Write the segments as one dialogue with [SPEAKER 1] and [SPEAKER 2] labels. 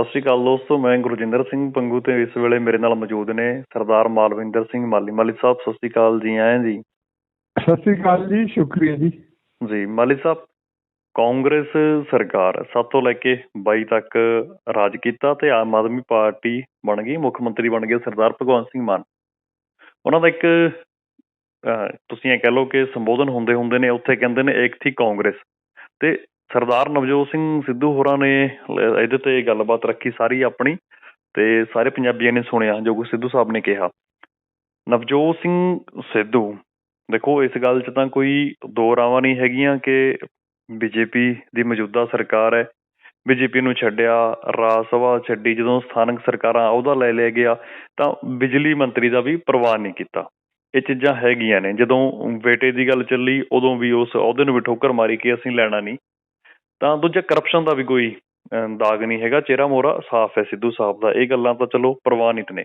[SPEAKER 1] ਸਤਿ ਸ਼੍ਰੀ ਅਕਾਲ ਦੋਸਤੋ ਮੈਂ ਗੁਰਜਿੰਦਰ ਸਿੰਘ ਪੰਗੂ ਤੇ ਇਸ ਵੇਲੇ ਮੇਰੇ ਨਾਲ ਮੌਜੂਦ ਨੇ ਸਰਦਾਰ ਮਾਲਵਿੰਦਰ ਸਿੰਘ ਮਾਲੀ ਮਾਲੀ ਸਾਹਿਬ। ਸਤਿ ਸ਼੍ਰੀ ਅਕਾਲ ਜੀ ਆਇਆਂ ਜੀ।
[SPEAKER 2] ਸਤਿ ਸ੍ਰੀ ਅਕਾਲ ਜੀ ਸ਼ੁਕਰੀਆ ਜੀ।
[SPEAKER 1] ਜੀ ਮਾਲੀ ਸਾਹਿਬ ਕਾਂਗਰਸ ਸਰਕਾਰ 7 ਤੋਂ ਲੈ ਕੇ 22 ਤੱਕ ਰਾਜ ਕੀਤਾ ਤੇ ਆਮ ਆਦਮੀ ਪਾਰਟੀ ਬਣ ਗਈ ਮੁੱਖ ਮੰਤਰੀ ਬਣ ਗਏ ਸਰਦਾਰ ਭਗਵੰਤ ਸਿੰਘ ਮਾਨ। ਉਹਨਾਂ ਦਾ ਇੱਕ ਤੁਸੀਂ ਇਹ ਕਹਿ ਲਓ ਕਿ ਸੰਬੋਧਨ ਹੁੰਦੇ ਹੁੰਦੇ ਨੇ ਉੱਥੇ ਕਹਿੰਦੇ ਨੇ ਏਕ ਥੀ ਕਾਂਗਰਸ। ਤੇ ਸਰਦਾਰ ਨਵਜੋਤ ਸਿੰਘ ਸਿੱਧੂ ਹੋਰਾਂ ਨੇ ਇਹਦੇ ਤੇ ਗੱਲਬਾਤ ਰੱਖੀ ਸਾਰੀ ਆਪਣੀ ਤੇ ਸਾਰੇ ਪੰਜਾਬੀਆਂ ਨੇ ਸੁਣਿਆ, ਜੋ ਕੁਛ ਸਿੱਧੂ ਸਾਹਿਬ ਨੇ ਕਿਹਾ। ਨਵਜੋਤ ਸਿੰਘ ਸਿੱਧੂ, ਦੇਖੋ ਇਸ ਗੱਲ 'ਚ ਤਾਂ ਕੋਈ ਦੋ ਰਾਵਾਂ ਨਹੀਂ ਹੈਗੀਆਂ ਕਿ ਬੀਜੇਪੀ ਦੀ ਮੌਜੂਦਾ ਸਰਕਾਰ ਹੈ। ਬੀਜੇਪੀ ਨੂੰ ਛੱਡਿਆ, ਰਾਜ ਸਭਾ ਛੱਡੀ, ਜਦੋਂ ਸਥਾਨਕ ਸਰਕਾਰਾਂ ਉਹਦਾ ਲੈ ਲਿਆ ਗਿਆ, ਤਾਂ ਬਿਜਲੀ ਮੰਤਰੀ ਦਾ ਵੀ ਪ੍ਰਵਾਹ ਨਹੀਂ ਕੀਤਾ। ਇਹ ਚੀਜ਼ਾਂ ਹੈਗੀਆਂ ਨੇ, ਜਦੋਂ ਬੇਟੇ ਦੀ ਗੱਲ ਚੱਲੀ, ਉਦੋਂ ਵੀ ਉਸ ਅਹੁਦੇ ਨੂੰ ਵੀ ਠੋਕਰ ਮਾਰੀ ਕਿ ਅਸੀਂ ਲੈਣਾ ਨਹੀਂ। ਤਾਂ ਦੂਜਾ ਕਰਪਸ਼ਨ ਦਾ ਵੀ ਕੋਈ ਦਾਗ ਨਹੀਂ ਹੈਗਾ, ਚਿਹਰਾ ਮੋਹਰਾ ਸਾਫ਼ ਹੈ ਸਿੱਧੂ ਸਾਹਿਬ ਦਾ, ਇਹ ਗੱਲਾਂ ਤਾਂ ਚਲੋ ਪ੍ਰਵਾਨਿਤ ਨੇ।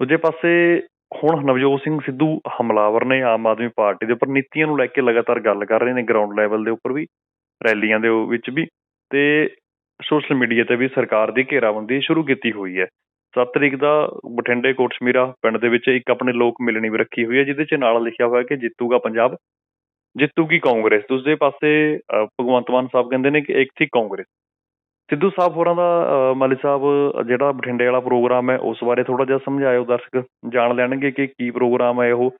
[SPEAKER 1] ਦੂਜੇ ਪਾਸੇ ਹੁਣ ਨਵਜੋਤ ਸਿੰਘ ਸਿੱਧੂ ਹਮਲਾਵਰ ਨੇ ਆਮ ਆਦਮੀ ਪਾਰਟੀ ਦੇ ਉੱਪਰ, ਨੀਤੀਆਂ ਨੂੰ ਲੈ ਕੇ ਲਗਾਤਾਰ ਗੱਲ ਕਰ ਰਹੇ ਨੇ ਗਰਾਊਂਡ ਲੈਵਲ ਦੇ ਉੱਪਰ ਵੀ, ਰੈਲੀਆਂ ਦੇ ਵਿੱਚ ਵੀ, ਤੇ ਸੋਸ਼ਲ ਮੀਡੀਆ ਤੇ ਵੀ ਸਰਕਾਰ ਦੀ ਘੇਰਾਬੰਦੀ ਸ਼ੁਰੂ ਕੀਤੀ ਹੋਈ ਹੈ। 7 ਤਰੀਕ ਦਾ ਬਠਿੰਡੇ ਕੋਟਸ਼ਮੀਰਾ ਪਿੰਡ ਦੇ ਵਿੱਚ ਇੱਕ ਆਪਣੇ ਲੋਕ ਮਿਲਣੀ ਵੀ ਰੱਖੀ ਹੋਈ ਹੈ, ਜਿਹਦੇ 'ਚ ਨਾਲ ਲਿਖਿਆ ਹੋਇਆ ਕਿ ਜਿੱਤੂਗਾ ਪੰਜਾਬ ਜਿੱਤੂਗੀ ਕਾਂਗਰਸ? ਦੂਸਰੇ ਪਾਸੇ ਭਗਵੰਤ ਮਾਨ ਸਾਹਿਬ ਕਹਿੰਦੇ ਨੇ ਕਿ ਇੱਕ ਥੀ ਕਾਂਗਰਸ। ਸਿੱਧੂ ਸਾਹਿਬ ਹੋਰਾਂ ਦਾ ਮਾਲੀ ਸਾਹਿਬ, ਜਿਹੜਾ ਬਠਿੰਡੇ ਵਾਲਾ ਪ੍ਰੋਗਰਾਮ ਹੈ, ਉਸ ਬਾਰੇ ਥੋੜਾ ਜਿਹਾ ਸਮਝਾਇਓ ਦਰਸ਼ਕ। ਜਾਣ ਲੈਣਗੇ ਕਿ ਕੀ ਪ੍ਰੋਗਰਾਮ ਹੈ ਉਹ।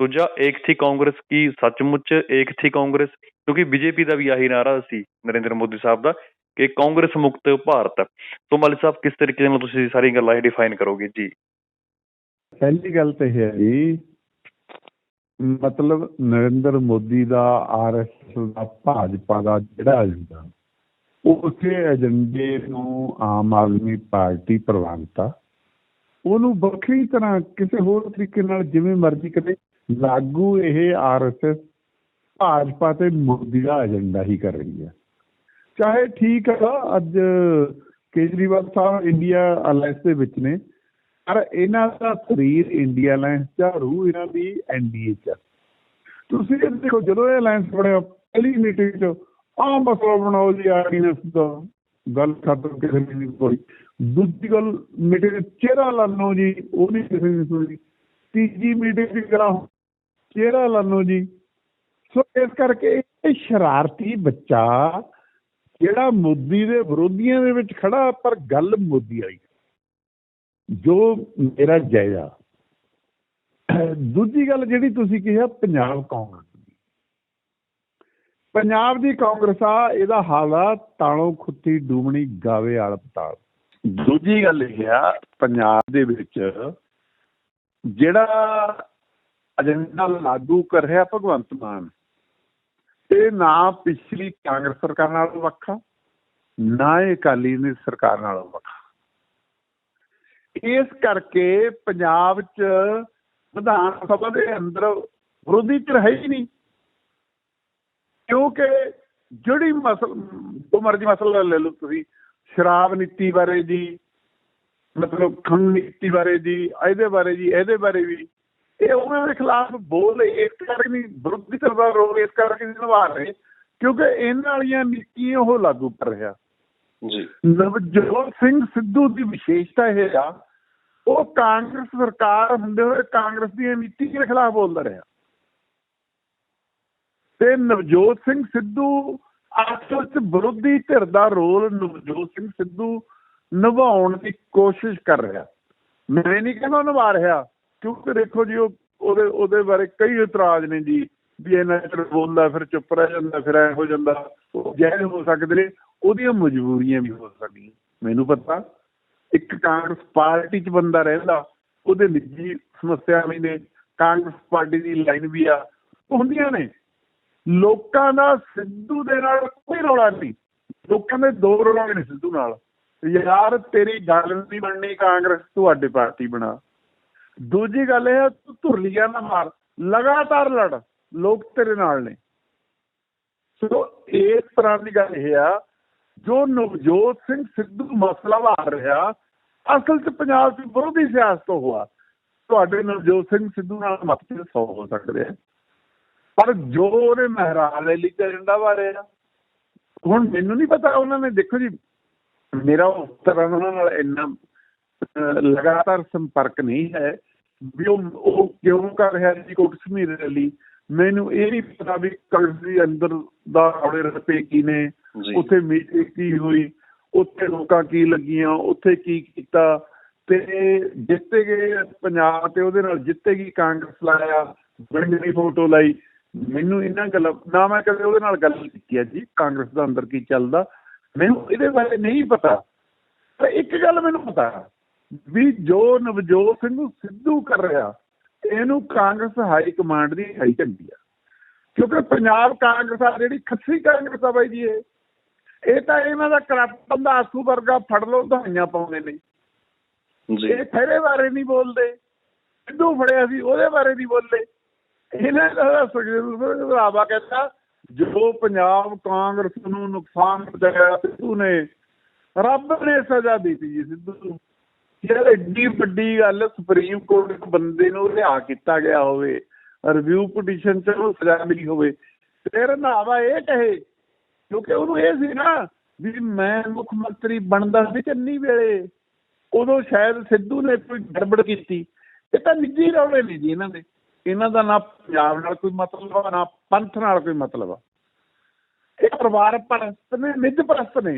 [SPEAKER 1] ਦੂਜਾ ਏਕ ਥੀ ਕਾਂਗਰਸ ਕੀ ਸੱਚਮੁੱਚ ਏਕ ਥੀ ਕਾਂਗਰਸ? ਕਿਉਂਕਿ ਬੀਜੇਪੀ ਦਾ ਵੀ ਆਹੀ ਨਾਰਾ ਸੀ, ਨਰਿੰਦਰ ਮੋਦੀ ਸਾਹਿਬ ਦਾ, ਕਿ ਕਾਂਗਰਸ ਮੁਕਤ ਭਾਰਤ। ਸੋ ਮਾਲੀ ਸਾਹਿਬ, ਕਿਸ ਤਰੀਕੇ ਨਾਲ ਤੁਸੀਂ ਸਾਰੀ ਗੱਲਾਂ ਇਹ ਡਿਫਾਈਨ ਕਰੋਗੇ? ਜੀ।
[SPEAKER 2] ਪਹਿਲੀ ਗੱਲ ਤਾਂ ਇਹ ਹੈ ਜੀ ਮਤਲਬ ਨਰਿੰਦਰ ਮੋਦੀ ਦਾ ਆਰਐਸਐਸ ਦਾ ਭਾਜਪਾ ਦਾ ਜਿਹੜਾ ਏਜੰਡਾ ਉਸੇ ਏਜੰਡੇ ਨੂੰ ਆਮ ਆਦਮੀ ਪਾਰਟੀ ਪ੍ਰਵਾਨਤਾ ਉਹਨੂੰ ਵੱਖਰੀ ਤਰ੍ਹਾਂ ਕਿਸੇ ਹੋਰ ਤਰੀਕੇ ਨਾਲ ਜਿਵੇਂ ਮਰਜ਼ੀ ਕਰੇ, ਲਾਗੂ ਇਹ ਆਰਐਸਐਸ ਭਾਜਪਾ ਤੇ ਮੋਦੀ ਦਾ ਏਜੰਡਾ ਹੀ ਕਰ ਰਹੀ ਹੈ। ਚਾਹੇ ਠੀਕ ਆ ਅੱਜ ਕੇਜਰੀਵਾਲ ਸਾਹਿਬ ਇੰਡੀਆ ਅਲਾਈਅੰਸ ਦੇ ਵਿੱਚ ਨੇ ਪਰ ਇਹਨਾਂ ਦਾ ਸਰੀਰ ਇੰਡੀਆ ਅਲਾਈਅੰਸ ਚ ਰੂਹ ਇਹਨਾਂ ਦੀ ਐਨਡੀਏ ਚ ਤੁਸੀਂ ਇਹ ਦੇਖੋ, ਜਦੋਂ ਇਹ ਅਲਾਈਅੰਸ ਬਣਿਆ ਪਹਿਲੀ ਮੀਟਿੰਗ ਚ ਆਹ ਮਸਲਾ ਬਣਾਓ ਜੀ ਆਰਡੀਨੈਂਸ ਦਾ ਗੱਲ ਖਤਮ ਕਿਸੇ ਨੇ ਨਹੀਂ ਕੋਈ ਦੂਜੀ ਗੱਲ ਮੀਟਿੰਗ ਚਿਹਰਾ ਲਾਨੋ ਜੀ, ਉਹ ਨਹੀਂ ਕਿਸੇ ਨੇ ਸੁਣੀ ਤੀਜੀ ਮੀਟਿੰਗ ਦੀ ਕਰਾਓ ਚਿਹਰਾ ਲਾਨੋ ਜੀ। ਸੋ ਇਸ ਕਰਕੇ ਇਹ ਸ਼ਰਾਰਤੀ ਬੱਚਾ ਜਿਹੜਾ ਮੋਦੀ ਦੇ ਵਿਰੋਧੀਆਂ ਦੇ ਵਿੱਚ ਖੜਾ, ਪਰ ਗੱਲ ਮੋਦੀ ਵਾਲੀ। ਜੋ ਮੇਰਾ ਜਾਇਜ਼ਾ ਦੂਜੀ ਗੱਲ ਜਿਹੜੀ ਤੁਸੀਂ ਕਿਹਾ, ਪੰਜਾਬ ਕਾਂਗਰਸ ਦੀ। ਪੰਜਾਬ ਦੀ ਕਾਂਗਰਸ ਆ, ਇਹਦਾ ਹਾਲ ਆ, ਤਾਣੋ ਖੁੱਤੀ ਡੂਮਣੀ ਗਾਵੇ ਆਲ ਪਤਾਲ। ਦੂਜੀ ਗੱਲ ਇਹ ਆ, ਪੰਜਾਬ ਦੇ ਵਿੱਚ ਜਿਹੜਾ ਅਜੰਡਾ ਲਾਗੂ ਕਰ ਰਿਹਾ ਭਗਵੰਤ ਮਾਨ ਇਹ ਨਾ ਪਿਛਲੀ ਕਾਂਗਰਸ ਸਰਕਾਰ ਨਾਲੋਂ ਵੱਖਰਾ, ਨਾ ਇਹ ਅਕਾਲੀ ਦੀ ਸਰਕਾਰ ਨਾਲੋਂ ਵੱਖਰਾ। ਇਸ ਕਰਕੇ ਪੰਜਾਬ 'ਚ ਵਿਧਾਨ ਸਭਾ ਦੇ ਅੰਦਰ ਵਿਰੋਧੀ ਧਿਰ ਹੈ ਹੀ ਨਹੀਂ। ਕਿਉਂਕਿ ਜਿਹੜੀ ਮਸਲ ਜੋ ਮਰਜ਼ੀ ਮਸਲਾ ਲੈ ਲਓ ਤੁਸੀਂ ਸ਼ਰਾਬ ਨੀਤੀ ਬਾਰੇ ਜੀ ਮਤਲਬ ਖੰਡ ਨੀਤੀ ਬਾਰੇ ਜੀ ਇਹਦੇ ਬਾਰੇ ਜੀ ਇਹਦੇ ਬਾਰੇ ਵੀ ਇਹ ਉਹਨਾਂ ਦੇ ਖਿਲਾਫ ਬੋਲ ਇਸ ਕਰਕੇ ਨਹੀਂ ਵਿਰੋਧੀ ਧਿਰ ਦਾ ਰੋਲ ਇਸ ਕਰਕੇ ਨਹੀਂ ਨਿਭਾ ਰਹੇ ਕਿਉਂਕਿ ਇਹਨਾਂ ਵਾਲੀਆਂ ਨੀਤੀਆਂ ਉਹ ਲਾਗੂ ਕਰ ਰਿਹਾ।
[SPEAKER 1] ਜੀ।
[SPEAKER 2] ਨਵਜੋਤ ਸਿੰਘ ਸਿੱਧੂ ਦੀ ਵਿਸ਼ੇਸ਼ਤਾ ਇਹ ਆ ਉਹ ਕਾਂਗਰਸ ਸਰਕਾਰ ਹੁੰਦੇ ਹੋਏ ਕਾਂਗਰਸ ਦੀਆਂ ਨੀਤੀ ਦੇ ਖਿਲਾਫ ਬੋਲਦਾ ਰਿਹਾ। ਤੇ ਨਵਜੋਤ ਸਿੰਘ ਸਿੱਧੂ ਅਸਲ ਚ ਵਿਰੋਧੀ ਧਿਰ ਦਾ ਰੋਲ ਨਵਜੋਤ ਸਿੰਘ ਸਿੱਧੂ ਨਿਭਾਉਣ ਦੀ ਕੋਸ਼ਿਸ਼ ਕਰ ਰਿਹਾ। ਮੈਂ ਨਹੀਂ ਕਹਿੰਦਾ ਨਿਭਾ ਰਿਹਾ, ਕਿਉਂਕਿ ਦੇਖੋ ਜੀ, ਉਹ ਉਹਦੇ ਉਹਦੇ ਬਾਰੇ ਕਈ ਇਤਰਾਜ਼ ਨੇ ਜੀ, ਵੀ ਇਹਨਾਂ ਚਿਰ ਬੋਲਦਾ, ਫਿਰ ਚੁੱਪ ਰਹਿ ਜਾਂਦਾ, ਫਿਰ ਐ ਹੋ ਜਾਂਦਾ, ਉਹ ਜਹਿਲ ਹੋ ਸਕਦੇ ਨੇ, ਉਹਦੀਆਂ ਮਜਬੂਰੀਆਂ ਵੀ ਹੋ ਸਕਦੀਆਂ, ਮੈਨੂੰ ਪਤਾ। ਇੱਕ ਕਾਂਗਰਸ ਪਾਰਟੀ 'ਚ ਬੰਦਾ ਰਹਿੰਦਾ ਉਹਦੇ ਨਿੱਜੀ ਸਮੱਸਿਆ ਵੀ ਨੇ ਕਾਂਗਰਸ ਪਾਰਟੀ ਦੀ ਲਾਈਨ ਵੀ ਆ ਹੁੰਦੀਆਂ ਨੇ। ਲੋਕਾਂ ਦਾ ਸਿੱਧੂ ਦੇ ਨਾਲ ਕੋਈ ਰੌਲਾ ਨਹੀਂ। ਲੋਕਾਂ ਦੇ ਦੋ ਰੌਲਾ ਨੇ ਸਿੱਧੂ ਨਾਲ। ਯਾਰ ਤੇਰੀ ਗੱਲ ਨਹੀਂ ਬਣਨੀ ਕਾਂਗਰਸ ਤੁਹਾਡੇ ਪਾਰਟੀ ਬਣਾ। ਦੂਜੀ ਗੱਲ ਇਹ ਆ, ਤੂੰ ਧੁਰਲੀਆਂ ਨਾ ਮਾਰ। ਲਗਾਤਾਰ ਲੜ। ਲੋਕ ਤੇਰੇ ਨਾਲ ਨੇ। ਸੋ ਇਸ ਤਰ੍ਹਾਂ ਦੀ ਗੱਲ ਇਹ ਆ ਜੋ ਨਵਜੋਤ ਸਿੰਘ ਸਿੱਧੂ ਮਸਲਾ ਵਾਰ ਰਿਹਾ, ਅਸਲ 'ਚ ਪੰਜਾਬ 'ਚ ਵਿਰੋਧੀ ਸਿਆਸਤ ਹੋਆ। ਤੁਹਾਡੇ ਨਵਜੋਤ ਸਿੰਘ ਸਿੱਧੂ ਨਾਲ ਮਤਭੇਦ ਸੌ ਹੋ ਸਕਦੇ ਆ। ਪਰ ਜੋ ਉਹਨੇ ਮਹਿਰਾਜ ਅਲੀ ਦਾ ਏਜੰਡਾ ਹੁਣ ਮੈਨੂੰ ਨਹੀਂ ਪਤਾ ਉਹਨਾਂ ਨੇ, ਦੇਖੋ ਜੀ, ਮੇਰਾ ਉਸ ਤਰ੍ਹਾਂ ਉਹਨਾਂ ਨਾਲ ਇੰਨਾ ਲਗਾਤਾਰ ਸੰਪਰਕ ਨਹੀਂ ਹੈ ਵੀ ਉਹ ਕਿਉਂ ਕਰ ਰਿਹਾ ਜੀ ਕੋਟ ਸਮੀਰ ਰੈਲੀ ਮੈਨੂੰ ਇਹ ਨਹੀਂ ਪਤਾ ਵੀ ਕਾਂਗਰਸ ਦੇ ਅੰਦਰ ਦਾ ਰੌਲੇ ਰੱਪੇ ਕੀ ਨੇ ਉੱਥੇ ਮੀਟਿੰਗ ਕੀ ਹੋਈ, ਉੱਥੇ ਲੋਕਾਂ ਕੀ ਲੱਗੀਆਂ, ਉੱਥੇ ਕੀ ਕੀਤਾ ਤੇ ਜਿੱਤੇ ਗਏ ਪੰਜਾਬ ਤੇ ਉਹਦੇ ਨਾਲ ਜਿੱਤੇ ਗਈ ਕਾਂਗਰਸ ਲਾਇਆ, ਬੜੀ ਫੋਟੋ ਲਾਈ। ਮੈਨੂੰ ਇਹਨਾਂ ਗੱਲਾਂ, ਨਾ ਮੈਂ ਕਦੇ ਉਹਦੇ ਨਾਲ ਗੱਲ ਕੀਤੀ ਹੈ ਜੀ, ਕਾਂਗਰਸ ਦਾ ਅੰਦਰ ਕੀ ਚੱਲਦਾ। ਮੈਨੂੰ ਇਹਦੇ ਬਾਰੇ ਨਹੀਂ ਪਤਾ। ਪਰ ਇੱਕ ਗੱਲ ਮੈਨੂੰ ਪਤਾ ਵੀ ਜੋ ਨਵਜੋਤ ਸਿੰਘ ਸਿੱਧੂ ਕਰ ਰਿਹਾ, ਇਹਨੂੰ ਕਾਂਗਰਸ ਹਾਈ ਕਮਾਂਡ ਦੀ ਹਾਈ ਝੰਡੀ ਆ। ਕਿਉਂਕਿ ਪੰਜਾਬ ਕਾਂਗਰਸ ਆ, ਜਿਹੜੀ ਖੱਸੀ ਕਾਂਗਰਸ ਆ ਬਾਈ ਜੀ ਇਹ। ਇਹ ਤਾਂ ਇਹਨਾਂ ਦਾ ਕਰਪਟ ਬੰਦਾ ਆਸੂ ਵਰਗਾ ਫੜ ਲਓ ਦਹਾਈਆਂ ਪਾਉਂਦੇ ਨੇ।
[SPEAKER 1] ਜੀ।
[SPEAKER 2] ਇਹ ਖਹਿਰੇ ਬਾਰੇ ਨਹੀਂ ਬੋਲਦੇ। ਸਿੱਧੂ ਫੜਿਆ ਸੀ ਉਹਦੇ ਬਾਰੇ ਨਹੀਂ ਬੋਲੇ ਇਹਨਾਂ ਦਾ ਸੁਖਦੇਵ ਰੰਧਾਵਾ ਕਹਿੰਦਾ ਜੋ ਪੰਜਾਬ ਕਾਂਗਰਸ ਨੂੰ ਨੁਕਸਾਨ ਪਹੁੰਚਾਇਆ ਸਿੱਧੂ ਨੇ ਰੱਬ ਨੇ ਸਜ਼ਾ ਦਿੱਤੀ ਜੀ ਸਿੱਧੂ ਨੂੰ। ਯਾਰ ਐਡੀ ਵੱਡੀ ਗੱਲ ਸੁਪਰੀਮ ਕੋਰਟ ਇੱਕ ਬੰਦੇ ਨੂੰ ਰਿਹਾ ਕੀਤਾ ਗਿਆ ਹੋਵੇ ਰਿਵਿਊ ਪਟੀਸ਼ਨ ਚ ਸਜ਼ਾ ਮਿਲੀ ਹੋਵੇ। ਫਿਰ ਰੰਧਾਵਾ ਇਹ ਕਹੇ ਕਿਉਂਕਿ ਉਹਨੂੰ ਇਹ ਸੀ ਨਾ ਵੀ ਮੈਂ ਮੁੱਖ ਮੰਤਰੀ ਬਣਦਾ ਸੀ ਚੰਨੀ ਵੇਲੇ। ਉਦੋਂ ਸ਼ਾਇਦ ਸਿੱਧੂ ਨੇ ਕੋਈ ਗੜਬੜ ਕੀਤੀ। ਇਹ ਤਾਂ ਨਿੱਜੀ ਰੌਲੇ ਨੇ ਜੀ ਇਹਨਾਂ ਦੇ। ਇਹਨਾਂ ਦਾ ਨਾ ਪੰਜਾਬ ਨਾਲ ਕੋਈ ਮਤਲਬ ਆ, ਨਾ ਪੰਥ ਨਾਲ ਕੋਈ ਮਤਲਬ ਆ। ਇਹ ਪਰਿਵਾਰ ਪਰਸਤ ਨੇ, ਨਿੱਜ ਪਰਸਤ ਨੇ।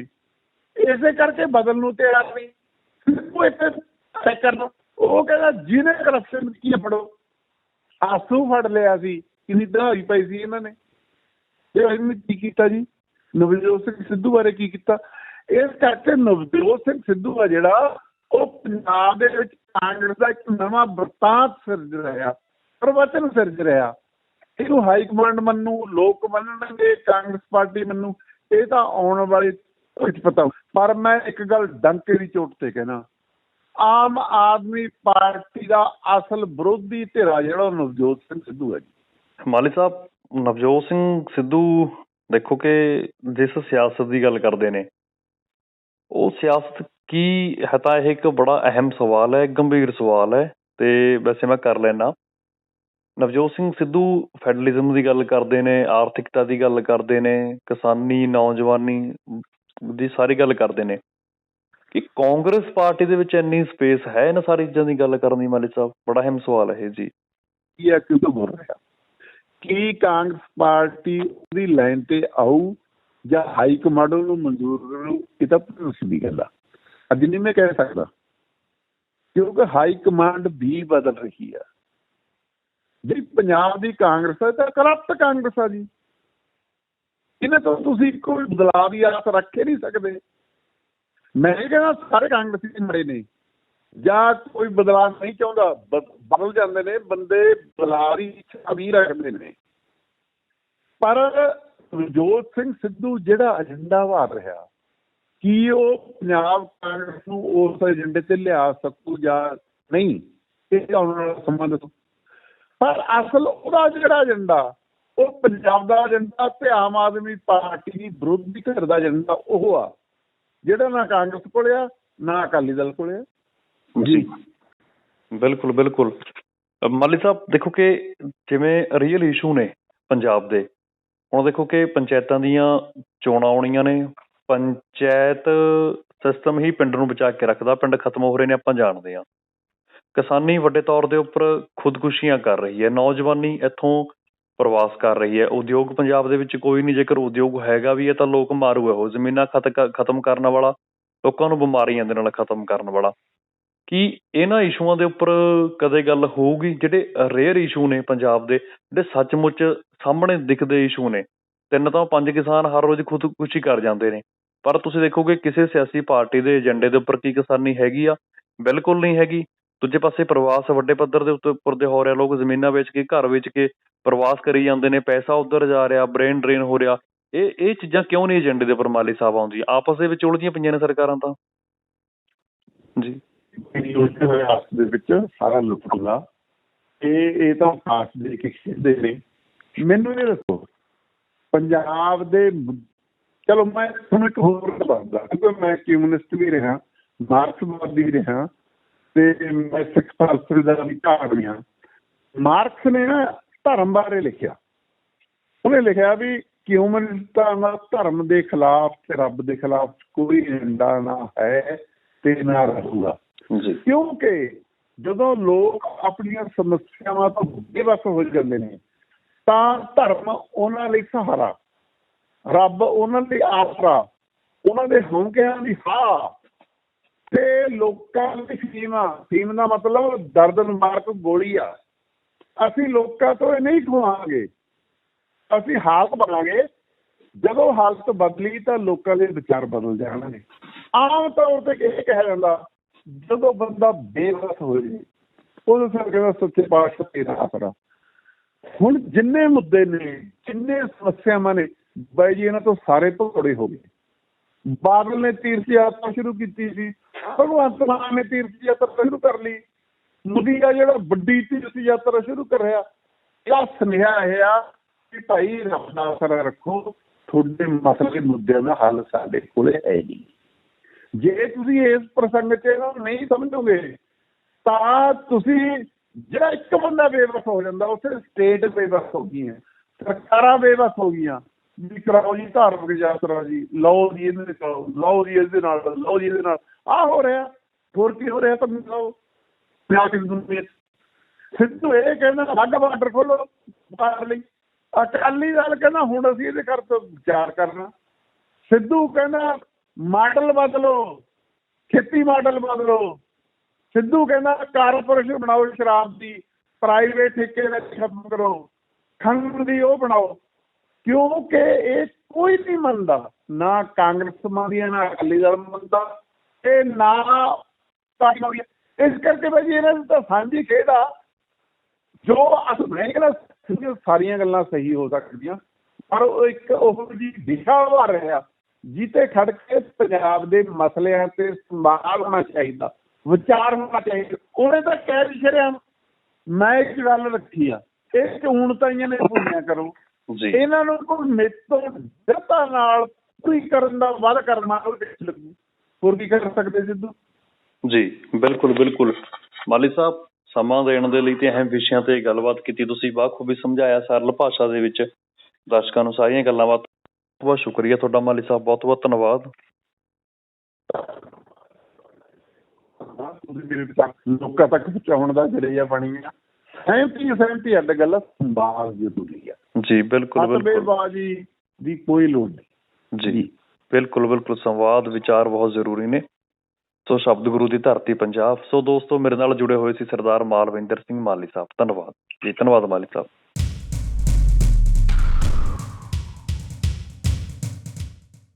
[SPEAKER 2] ਇਸੇ ਕਰਕੇ ਬਦਲ ਨੂੰ ਤੇ ਨਹੀਂ ਸਿੱਧੂ ਇੱਥੇ ਚੈੱਕ ਕਰਨਾ। ਉਹ ਕਹਿੰਦਾ, ਜਿਹਨੇ ਕਰਪਸ਼ਨ ਕੀ ਫੜੋ। ਆਸੂ ਫੜ ਲਿਆ ਸੀ। ਕਿੰਨੀ ਦਹਾਈ ਪਈ ਸੀ ਇਹਨਾਂ ਨੇ। ਇਹ ਇਹਨੇ ਕੀ ਕੀਤਾ ਜੀ? ਨਵਜੋਤ ਸਿੰਘ ਸਿੱਧੂ ਬਾਰੇ ਕੀ ਕੀਤਾ? ਇਸ ਕਰਕੇ ਨਵਜੋਤ ਸਿੰਘ ਸਿੱਧੂ ਆ ਜਿਹੜਾ, ਉਹ ਪੰਜਾਬ ਦੇ ਵਿੱਚ ਕਾਂਗਰਸ ਦਾ ਇੱਕ ਨਵਾਂ ਵਰਤਾਂਤ ਸਿਰਜ ਰਿਹਾ, ਪ੍ਰਵਚਨ ਸਿਰਜ ਰਿਹਾ। ਇਹਨੂੰ ਹਾਈ ਕਮਾਂਡ ਮੰਨੂ, ਲੋਕ ਮੰਨਣਗੇ ਕਾਂਗਰਸ ਪਾਰਟੀ ਮੰਨੂ, ਇਹ ਤਾਂ ਆਉਣ ਵਾਲੇ ਵਿੱਚ ਪਤਾ ਪਰ ਮੈਂ ਇੱਕ ਗੱਲ ਡੰਕੇ ਦੀ ਚੋਟ ਤੇ ਕਹਿਣਾ, ਆਮ ਆਦਮੀ ਪਾਰਟੀ ਦਾ ਅਸਲ ਵਿਰੋਧੀ ਧਿਰਾ ਜਿਹੜਾ ਉਹ ਨਵਜੋਤ ਸਿੰਘ ਸਿੱਧੂ ਹੈ ਜੀ।
[SPEAKER 1] ਮਾਲੀ ਸਾਹਿਬ, ਨਵਜੋਤ ਸਿੰਘ ਸਿੱਧੂ ਦੇਖੋ ਕਿ ਜਿਸ ਸਿਆਸਤ ਦੀ ਗੱਲ ਕਰਦੇ ਨੇ, ਉਹ ਸਿਆਸਤ ਕੀ ਹੈ ਤਾਂ ਇਹ ਇੱਕ ਬੜਾ ਅਹਿਮ ਸਵਾਲ ਹੈ, ਗੰਭੀਰ ਸਵਾਲ ਹੈ, ਤੇ ਵੈਸੇ ਮੈਂ ਕਰ ਲੈਣਾ ਨਵਜੋਤ ਸਿੰਘ ਸਿੱਧੂ ਫੈਡਰਲਿਜ਼ਮ ਦੀ ਗੱਲ ਕਰਦੇ ਨੇ, ਆਰਥਿਕਤਾ ਦੀ ਗੱਲ ਕਰਦੇ ਨੇ, ਕਿਸਾਨੀ, ਨੌਜਵਾਨੀ ਦੀ ਸਾਰੀ ਗੱਲ ਕਰਦੇ ਨੇ। ਕਿ ਕਾਂਗਰਸ ਪਾਰਟੀ ਦੇ ਵਿੱਚ ਇੰਨੀ ਸਪੇਸ ਹੈ ਇਹਨਾਂ ਸਾਰੀ ਚੀਜ਼ਾਂ ਦੀ ਗੱਲ ਕਰਨ ਦੀ ਮਾਲਿਕ ਸਾਹਿਬ? ਬੜਾ ਅਹਿਮ ਸਵਾਲ ਹੈ ਇਹ ਜੀ।
[SPEAKER 2] ਕੀ ਹੈ, ਕਿਉਂ ਬੋਲ ਰਿਹਾ ਕੀ ਕਾਂਗਰਸ ਪਾਰਟੀ ਉਹਦੀ ਲਾਈਨ ਤੇ ਆਊ ਜਾਂ ਹਾਈ ਕਮਾਂਡ ਨੂੰ ਮਨਜ਼ੂਰ ਕਰੂ, ਇਹ ਤਾਂ ਭਰੋਸ ਦੀ ਗੱਲ ਆ। ਅੱਜ ਨਹੀਂ ਮੈਂ ਕਹਿ ਸਕਦਾ। ਕਿਉਂਕਿ ਹਾਈ ਕਮਾਂਡ ਵੀ ਬਦਲ ਰਹੀ ਆ। ਜਿਹੜੀ ਪੰਜਾਬ ਦੀ ਕਾਂਗਰਸ ਹੈ ਤਾਂ ਕਰਪਟ ਕਾਂਗਰਸ ਆ ਜੀ। ਇਹਨਾਂ ਤੋਂ ਤੁਸੀਂ ਕੋਈ ਬਦਲਾਅ ਦੀ ਆਸ ਰੱਖ ਹੀ ਨਹੀਂ ਸਕਦੇ। ਮੈਂ ਇਹ ਕਹਿੰਦਾ ਸਾਰੇ ਕਾਂਗਰਸੀ ਮੜੇ ਨੇ। ਜਾਂ ਕੋਈ ਬਦਲਾਅ ਨਹੀਂ ਚਾਹੁੰਦਾ, ਬ- ਬਦਲ ਜਾਂਦੇ ਨੇ, ਬੰਦੇ ਬਦਲਾਅ ਦੀ ਇੱਛਾ ਵੀ ਰੱਖਦੇ ਨੇ। ਪਰ ਨਵਜੋਤ ਸਿੰਘ ਸਿੱਧੂ ਜਿਹੜਾ ਏਜੰਡਾ ਵਾਰ ਰਿਹਾ, ਕੀ ਉਹ ਪੰਜਾਬ ਕਾਂਗਰਸ ਨੂੰ ਉਸ ਏਜੰਡੇ ਤੇ ਲਿਆ ਸਕੂ ਜਾਂ ਨਹੀਂ? ਇਹ ਆਉਣ ਵਾਲਾ ਸਮਾਂ ਦੱਸੋ। ਪਰ ਅਸਲ ਉਹਦਾ ਜਿਹੜਾ ਏਜੰਡਾ, ਉਹ ਪੰਜਾਬ ਦਾ ਏਜੰਡਾ ਤੇ ਆਮ ਆਦਮੀ ਪਾਰਟੀ ਦੀ ਵਿਰੋਧੀ ਧਿਰ ਦਾ ਏਜੰਡਾ ਉਹ ਆ। ਜਿਹੜਾ ਨਾ ਕਾਂਗਰਸ ਕੋਲ ਆ, ਨਾ ਅਕਾਲੀ ਦਲ ਕੋਲ ਆ।
[SPEAKER 1] ਜੀ। ਬਿਲਕੁਲ ਬਿਲਕੁਲ। ਮਾਲੀ ਸਾਹਿਬ, ਦੇਖੋ ਕਿ ਜਿਵੇਂ ਰੀਅਲ ਇਸ਼ੂ ਨੇ ਪੰਜਾਬ ਦੇ, ਹੁਣ ਦੇਖੋ ਕਿ ਪੰਚਾਇਤਾਂ ਦੀਆਂ ਚੋਣਾਂ ਆਉਣੀਆਂ ਨੇ, ਪੰਚਾਇਤ ਸਿਸਟਮ ਹੀ ਪਿੰਡ ਨੂੰ ਬਚਾ ਕੇ ਰੱਖਦਾ, ਪਿੰਡ ਖਤਮ ਹੋ ਰਹੇ ਨੇ, ਆਪਾਂ ਜਾਣਦੇ ਹਾਂ। ਕਿਸਾਨੀ ਵੱਡੇ ਤੌਰ ਦੇ ਉੱਪਰ ਖੁਦਕੁਸ਼ੀਆਂ ਕਰ ਰਹੀ ਹੈ, ਨੌਜਵਾਨੀ ਇੱਥੋਂ ਪ੍ਰਵਾਸ ਕਰ ਰਹੀ ਹੈ। ਉਦਯੋਗ ਪੰਜਾਬ ਦੇ ਵਿੱਚ ਕੋਈ ਨਹੀਂ, ਜੇਕਰ ਉਦਯੋਗ ਹੈਗਾ ਵੀ ਹੈ ਤਾਂ ਲੋਕ ਮਾਰੂ ਹੈ ਉਹ, ਜ਼ਮੀਨਾਂ ਖਤ ਖਤਮ ਕਰਨ ਵਾਲਾ, ਲੋਕਾਂ ਨੂੰ ਬਿਮਾਰੀਆਂ ਦੇ ਨਾਲ ਖਤਮ ਕਰਨ ਵਾਲਾ। ਕੀ ਇਹਨਾਂ ਇਸ਼ੂਆਂ ਦੇ ਉੱਪਰ ਕਦੇ ਗੱਲ ਹੋਊਗੀ? ਜਿਹੜੇ ਰੇਅਰ ਇਸ਼ੂ ਨੇ ਪੰਜਾਬ ਦੇ, ਜਿਹੜੇ ਸੱਚਮੁੱਚ ਸਾਹਮਣੇ ਦਿਖਦੇ ਇਸ਼ੂ ਨੇ, ਤਿੰਨ ਤੋਂ ਪੰਜ ਕਿਸਾਨ ਹਰ ਰੋਜ਼ ਖੁਦਕੁਸ਼ੀ ਕਰ ਜਾਂਦੇ ਨੇ। ਪਰ ਤੁਸੀਂ ਦੇਖੋਗੇ ਕਿਸੇ ਸਿਆਸੀ ਪਾਰਟੀ ਦੇ ਏਜੰਡੇ ਦੇ ਉੱਪਰ ਕੀ ਕਿਸਾਨੀ ਹੈਗੀ ਆ? ਬਿਲਕੁਲ ਨਹੀਂ ਹੈਗੀ। ਦੂਜੇ ਪਾਸੇ ਪ੍ਰਵਾਸ ਵੱਡੇ ਪੱਧਰ ਦੇ ਉੱਤੇ ਉੱਪਰ ਦੇ ਹੋ ਰਿਹਾ, ਲੋਕ ਜ਼ਮੀਨਾਂ ਵੇਚ ਕੇ, ਘਰ ਵੇਚ ਕੇ ਪ੍ਰਵਾਸ ਕਰੀ ਜਾਂਦੇ ਨੇ, ਪੈਸਾ ਉੱਧਰ ਜਾ ਰਿਹਾ ਬ੍ਰੇਨ ਡਰੇਨ ਹੋ ਰਿਹਾ। ਇਹ ਇਹ ਚੀਜ਼ਾਂ ਕਿਉਂ ਨਹੀਂ ਏਜੰਡੇ ਦੇ ਉੱਪਰ ਮਾਲੀ ਸਾਹਿਬ ਆਉਂਦੀ ਆਪਸ ਦੇ ਵਿੱਚ ਉਲਝੀਆਂ ਪਈਆਂ ਨੇ ਸਰਕਾਰਾਂ ਤਾਂ। ਜੀ।
[SPEAKER 2] ਉਲਝੇ ਹੋਏ ਆਸ ਦੇ ਵਿੱਚ, ਸਾਰਾ ਲੁੱਟਦਾ ਇਹ ਇਹ ਤਾਂ ਖਾਸ ਦੇ ਕੇ ਖੇਡਦੇ ਨੇ। ਮੈਨੂੰ ਇਹ ਦੱਸੋ, ਪੰਜਾਬ ਦੇ ਮੁ- ਚਲੋ ਮੈਂ ਤੁਹਾਨੂੰ ਇੱਕ ਹੋਰ ਦੱਸਦਾ, ਕਿਉਂਕਿ ਮੈਂ ਕਮਿਊਨਿਸਟ ਵੀ ਰਿਹਾ, ਮਾਰਕਸਵਾਦੀ ਰਿਹਾ, ਤੇ ਮੈਂ ਸਿੱਖ ਫਲਸਫੇ ਦਾ ਵੀ ਘਾੜ ਰਿਹਾ ਮਾਰਕਸ ਨੇ ਨਾ ਧਰਮ ਬਾਰੇ ਲਿਖਿਆ। ਉਹਨੇ ਲਿਖਿਆ ਵੀ ਕਮਿਊਨਿਸਟਾਂ ਦਾ ਧਰਮ ਦੇ ਖਿਲਾਫ ਤੇ ਰੱਬ ਦੇ ਖਿਲਾਫ ਕੋਈ ਏਜੰਡਾ ਨਾ ਹੈ ਤੇ ਨਾ ਰਹੂਗਾ। ਕਿਉਂਕਿ ਜਦੋਂ ਲੋਕ ਆਪਣੀਆਂ ਸਮੱਸਿਆਵਾਂ ਤੋਂ ਬੇਵਸ ਹੋ ਜਾਂਦੇ ਨੇ, ਤਾਂ ਧਰਮ ਉਹਨਾਂ ਲਈ ਸਹਾਰਾ। ਰੱਬ ਉਹਨਾਂ ਲਈ ਆਸਰਾ। ਉਹਨਾਂ ਦੇ ਹੌਂਕਿਆਂ ਦੀ ਹਾਂ ਤੇ ਲੋਕਾਂ ਦੀ ਸੀਮਾ। ਸੀਮ ਦਾ ਮਤਲਬ ਦਰਦ ਮਾਰਕ ਗੋਲੀ ਆ। ਅਸੀਂ ਲੋਕਾਂ ਤੋਂ ਇਹ ਨਹੀਂ ਖਵਾਵਾਂਗੇ ਅਸੀਂ ਹਾਲਤ ਬਣਾਗੇ ਜਦੋਂ ਹਾਲਤ ਬਦਲੀ ਤਾਂ ਲੋਕਾਂ ਦੇ ਵਿਚਾਰ ਬਦਲ ਜਾਣਗੇ। ਆਮ ਤੌਰ ਤੇ ਇਹ ਕਿਹਾ ਜਾਂਦਾ ਜਦੋਂ ਬੰਦਾ ਬੇਵਸ ਹੋ ਜੇ ਉਦੋਂ ਫਿਰ ਕਹਿੰਦਾ ਸੱਚੇ ਪਾਤਸ਼ਾਹ ਤੇਰਾ ਆਸਰਾ ਹੁਣ ਜਿੰਨੇ ਮੁੱਦੇ ਨੇ, ਜਿੰਨੇ ਸਮੱਸਿਆਵਾਂ ਨੇ, ਬਾਈ ਜੀ, ਇਹਨਾਂ ਤੋਂ ਸਾਰੇ ਭਗੌੜੇ ਹੋ ਗਏ। ਬਾਦਲ ਨੇ ਤੀਰਥ ਯਾਤਰਾ ਸ਼ੁਰੂ ਕੀਤੀ ਸੀ, ਭਗਵੰਤ ਮਾਨ ਨੇ ਤੀਰਥ ਯਾਤਰਾ ਸ਼ੁਰੂ ਕਰ ਲਈ। ਮੋਦੀ ਆ ਜਿਹੜਾ ਵੱਡੀ ਤੀਰਥ ਯਾਤਰਾ ਸ਼ੁਰੂ ਕਰ ਰਿਹਾ ਇਹਦਾ ਸੁਨੇਹਾ ਇਹ ਆ ਕਿ ਭਾਈ ਰੱਬ ਦਾ ਰੱਖੋ, ਤੁਹਾਡੇ ਮਸਲੇ ਮੁੱਦਿਆਂ ਦਾ ਹੱਲ ਸਾਡੇ ਕੋਲੇ ਹੈ ਨਹੀਂ। ਜੇ ਤੁਸੀਂ ਇਸ ਪ੍ਰਸੰਗ 'ਚ ਇਹਨਾਂ ਨੂੰ ਨਹੀਂ ਸਮਝੋਗੇ, ਤਾਂ ਤੁਸੀਂ ਜਿਹੜਾ ਇੱਕ ਬੰਦਾ ਬੇਵਸ ਹੋ ਜਾਂਦਾ, ਉਸੇ ਸਟੇਟ ਬੇਵਸ ਹੋ ਗਈ ਹੈ ਸਰਕਾਰਾਂ ਬੇਵਸ ਹੋ ਗਈਆਂ। ਵੀ ਕਰਾਓ ਜੀ ਧਾਰਮਿਕ ਯਾਤਰਾ ਜੀ, ਲਓ ਜੀ ਇਹਦੇ ਨਾਲ ਲਓ ਜੀ ਇਹਦੇ ਨਾਲ, ਲਓ ਜੀ ਇਹਦੇ ਨਾਲ। ਆ ਹੋ ਰਿਹਾ। ਹੋਰ ਕੀ ਹੋ ਰਿਹਾ ਤੁਹਾਨੂੰ ਲਓ ਪਿਆਰ ਦੁਨੀਆ ਸਿੱਧੂ ਇਹ ਕਹਿੰਦਾ ਵੱਡ ਬਾਰਡਰ ਖੋਲੋ ਵਪਾਰ ਲਈ। ਅਕਾਲੀ ਦਲ ਕਹਿੰਦਾ, ਹੁਣ ਅਸੀਂ ਇਹਦੇ ਘਰ ਤੋਂ ਵਿਚਾਰ ਕਰਨਾ। ਸਿੱਧੂ ਕਹਿੰਦਾ ਮਾਡਲ ਬਦਲੋ, ਖੇਤੀ ਮਾਡਲ ਬਦਲੋ। ਸਿੱਧੂ ਕਹਿੰਦਾ, ਕਾਰਪੋਰੇਸ਼ਨ ਬਣਾਓ ਸ਼ਰਾਬ ਦੀ ਪ੍ਰਾਈਵੇਟ ਠੇਕੇ ਵਿੱਚ ਖਤਮ ਕਰੋ। ਖੰਡ ਦੀ ਉਹ ਬਣਾਓ। ਕਿਉਂਕਿ ਇਹ ਕੋਈ ਨਹੀਂ ਮੰਨਦਾ, ਨਾ ਕਾਂਗਰਸ ਮੰਨਦੀ ਨਾ ਅਕਾਲੀ ਦਲ ਮੰਨਦਾ, ਤੇ ਨਾ ਪਾਰਟੀ ਇਸ ਕਰਕੇ ਭਾਈ ਜੀ, ਇਹਨਾਂ ਦੀ ਤਾਂ ਸਾਂਝੀ ਖੇਡ ਆ। ਜੋ ਅਸ ਮੈਂ ਕਹਿੰਦਾ ਸਿੱਧੀਆਂ ਸਾਰੀਆਂ ਗੱਲਾਂ ਸਹੀ ਹੋ ਸਕਦੀਆਂ, ਪਰ ਉਹ ਇੱਕ ਉਹ ਜੀ ਦਿਸ਼ਾ ਵਾ ਰਿਹਾ ਜਿੱਤੇ ਖੜ ਕੇ ਪੰਜਾਬ ਦੇ ਮਸਲਿਆਂ ਤੇ ਸੰਭਾਲ ਹੋਣਾ ਚਾਹੀਦਾ ਵਿਚਾਰ ਹੋਣਾ ਚਾਹੀਦਾ। ਉਹਨੇ ਤਾਂ ਕਹਿ ਵੀ ਛੜਿਆ ਮੈਂ ਇੱਕ ਗੱਲ ਰੱਖੀ ਆ ਇਹ ਹੁਣ ਤਾਂ ਇਹਨਾਂ ਨੇ ਭੁੱਲਿਆ ਕਰੋ।
[SPEAKER 1] ਜੀ।
[SPEAKER 2] ਇਹਨਾਂ ਨੂੰ ਕੋਈ ਮੇਤੋਂ ਜਨਤਾ ਨਾਲ ਪੂਰੀ ਕਰਨ ਦਾ ਵਾਅਦਾ ਕਰਨਾ ਉਹ ਵਿੱਚ ਲੱਗੂ। ਹੋਰ ਕੀ ਕਰ ਸਕਦੇ ਸਿੱਧੂ?
[SPEAKER 1] ਜੀ ਬਿਲਕੁਲ ਬਿਲਕੁਲ। ਮਾਲੀ ਸਾਹਿਬ ਸਮਾਂ ਦੇਣ ਦੇ ਲਈ ਤੇ ਅਹਿਮ ਵਿਸ਼ਿਆਂ ਤੇ ਗੱਲਬਾਤ ਕੀਤੀ। ਤੁਸੀਂ ਬਾਖੂਬੀ ਸਮਝਾਇਆ ਸਰਲ ਭਾਸ਼ਾ ਦੇ ਵਿੱਚ। ਦਰਸ਼ਕਾਂ ਨੂੰ ਸਾਰੀਆਂ ਗੱਲਾਂ ਬਾਤ ਬਹੁਤ ਸ਼ੁਕਰੀਆ ਤੁਹਾਡਾ ਮਾਲੀ ਸਾਹਿਬ ਬਹੁਤ ਬਹੁਤ ਧੰਨਵਾਦ।
[SPEAKER 2] ਤੁਸੀਂ ਮੇਰੇ ਲੋਕਾਂ ਤੱਕ ਪਹੁੰਚਾਉਣ ਦਾ ਜਰੀਆ ਬਣੀ ਆ। ਸਹਿਮਤੀ ਸਹਿਮਤੀ ਅੱਡ ਗੱਲ ਸੰਵਾਦ ਜ਼ਰੂਰੀ ਆ।
[SPEAKER 1] ਜੀ ਬਿਲਕੁਲ ਬਿਲਕੁਲ।
[SPEAKER 2] ਦੀ ਕੋਈ ਲੋੜ ਨਹੀਂ।
[SPEAKER 1] ਜੀ ਬਿਲਕੁਲ ਬਿਲਕੁਲ ਸੰਵਾਦ ਵਿਚਾਰ ਬਹੁਤ ਜ਼ਰੂਰੀ ਨੇ। ਸੋ ਸ਼ਬਦ ਗੁਰੂ ਦੀ ਧਰਤੀ ਪੰਜਾਬ। ਸੋ ਦੋਸਤੋ ਮੇਰੇ ਨਾਲ ਜੁੜੇ ਹੋਏ ਸੀ ਸਰਦਾਰ ਮਾਲਵਿੰਦਰ ਸਿੰਘ ਮਾਲੀ ਸਾਹਿਬ। ਧੰਨਵਾਦ। ਜੀ ਧੰਨਵਾਦ ਮਾਲੀ ਸਾਹਿਬ।